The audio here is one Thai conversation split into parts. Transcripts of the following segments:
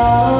love.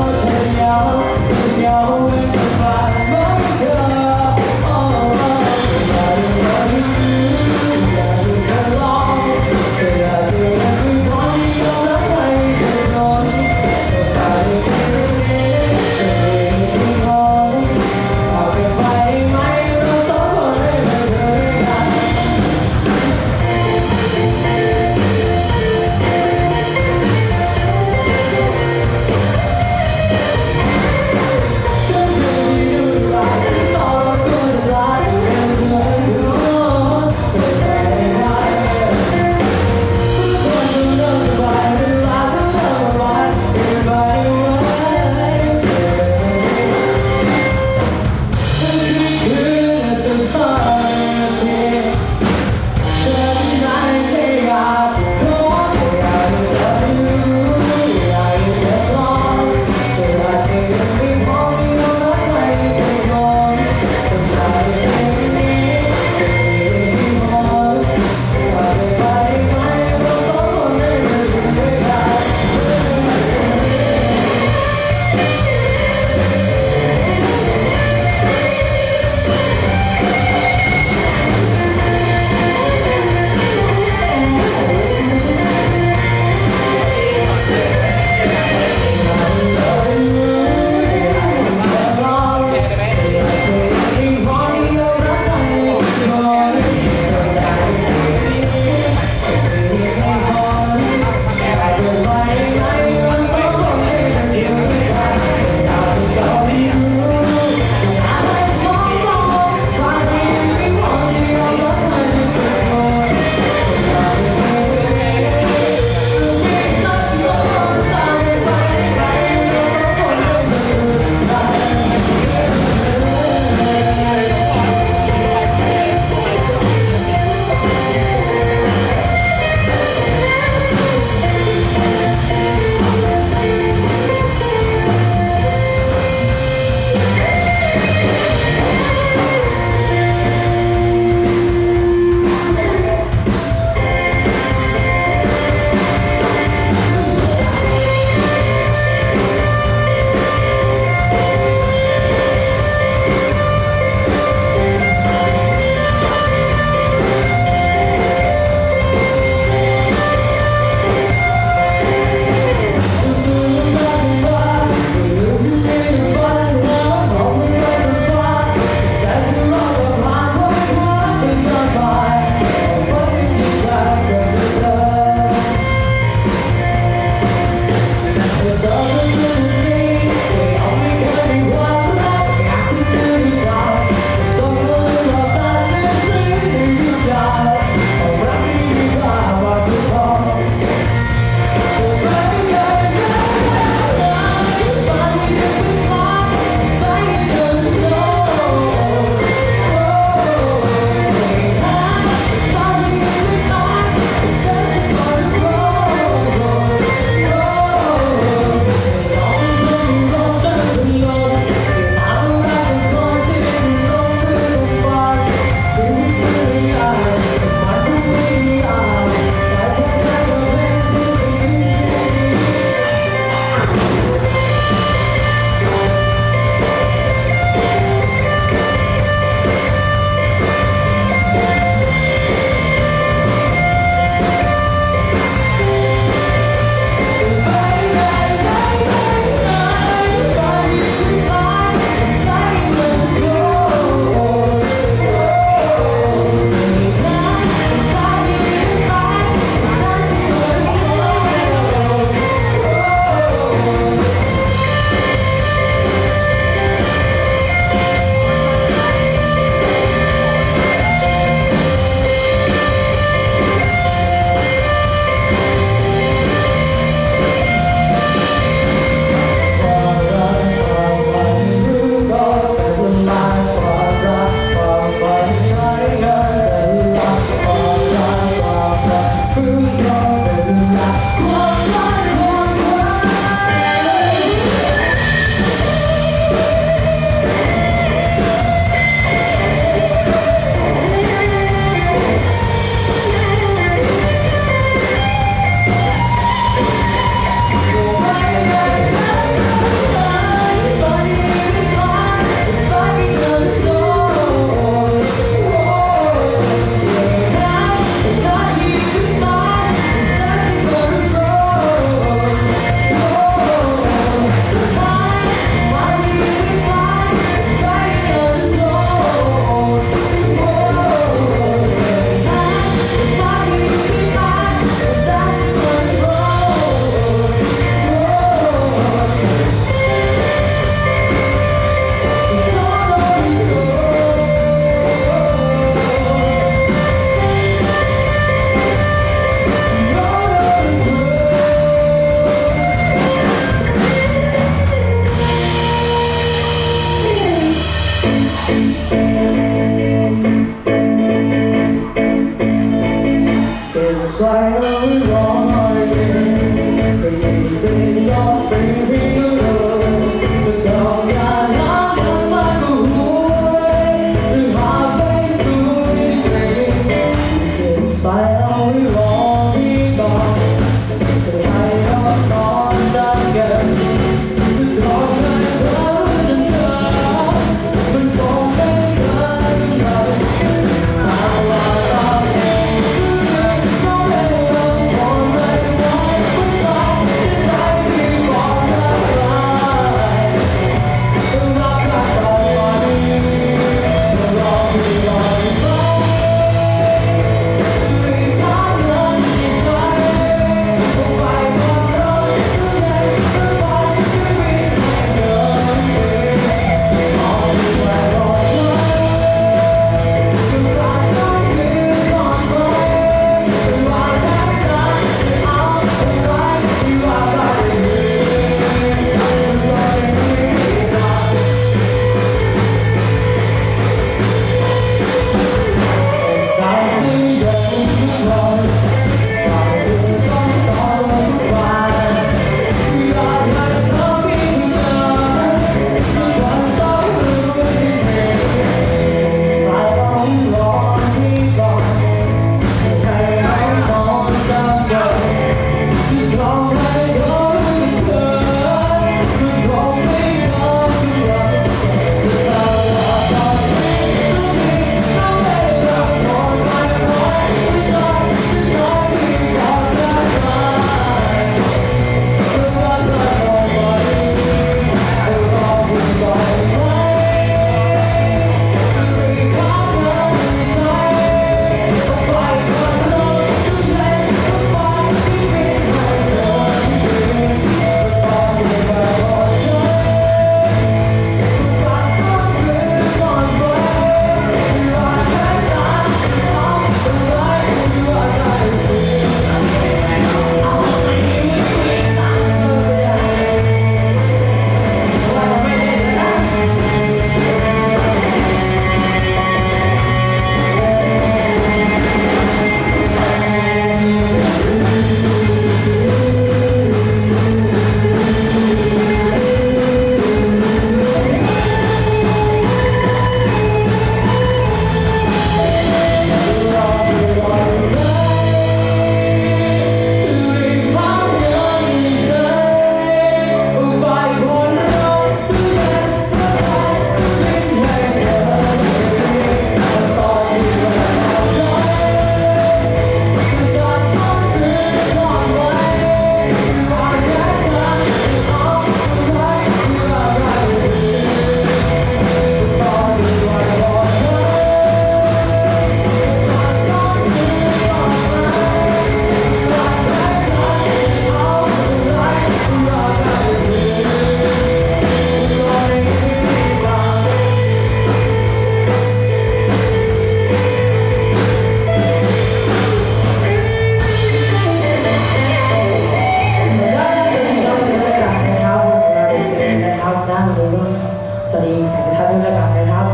ดีแขกกระทะด้วยกันนะครับ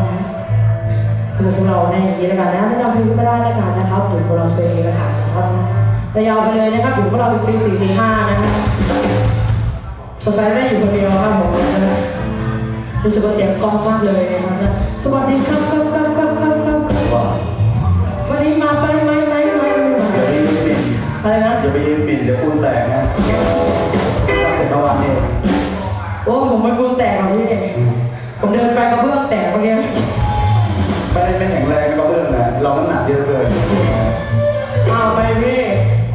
คือพวกเราใน่ยีละกันนะไม่ต้องพิมพ์ก็ได้ละกันนะครับถึงพวกเราเซ็นเอกสารนะครับแต่ยาวไปเลยนะครับถึงพวกเราปีสี่ปีห้านะครับสบายได้อยู่คนเดียวครับผมนะรู้สึกว่าเสียงกล้องมากเลยนะครับสวัสดีครับครับครับครับครับครับวันนี้มาไปไหมไหมไหมอะไรนะอย่าไปยืมบินเดี๋ยวคุณแตกนะทำเสร็จเมื่อวานเองโอ้ผมไม่คุณแตกหรอกพี่ ผมเดินไปกระเบื้องแตกเมื่อกี้ไม่ได้ไม่แข็งแรงก็เบื้องนะเราน้ำหนักเยอะเกินเอาไปพี่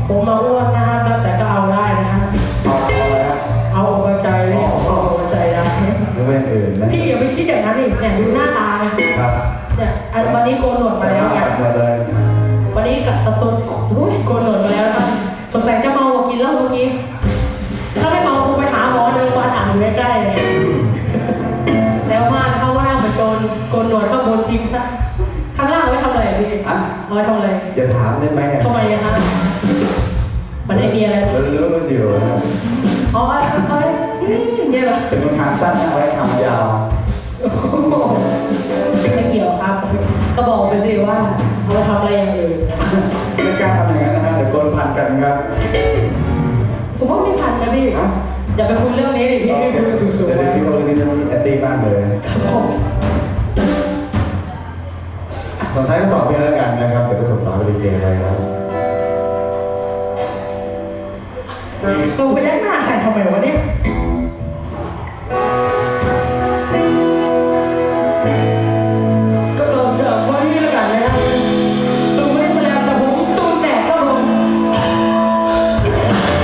ผมมาอ้วนนะครับแต่ก็เอาได้นะครับเอาเอาอะไรฮะเอาอกเอาใจพี่เอาอกเอาใจได้ไม่เป็นอื่นนะพี่อย่าไปคิดอย่างนั้นดิเนี่ยดูหน้าตาเนี่ยครับเนี่ยอันวันนี้โกนหนวดมาใส่แล้วมาไงหมดเลยวันนี้กับตะตุนอุ้ยโกนหนวดมา ว้ทำอะไรอย่าถามได้ไหมทำไมอะคะมันไม่มีอะไรเรื่องเรื่องเดียวนะอ๋อเอาไว้เนี่ยเหรอเป็นคนทางสั้นนะไว้ทำยาวโอ้โหไม่เกี่ยวครับ ก็บอกไปสิว่าเอาไปทำอะไรอย่างอื่นไม่กล้าทำอย่างนั้นนะฮะเดี๋ยวโดนพันกันครับผมว่าไม่ทันนะพี่ฮะอย่าไปคุยเรื่องนี้ดิพี่ไม่คุยสูงเดี๋ยวๆไว้พี่คนนี้นี่แอนตี้มากเลยครับผม สุดท้ายก็สอบเพียงแล้วกันนะครับเดี๋ยวก็ส่งต่อไปดีเจไรครับมึงไปยักหน้าใส่ทำไมวะเนี่ย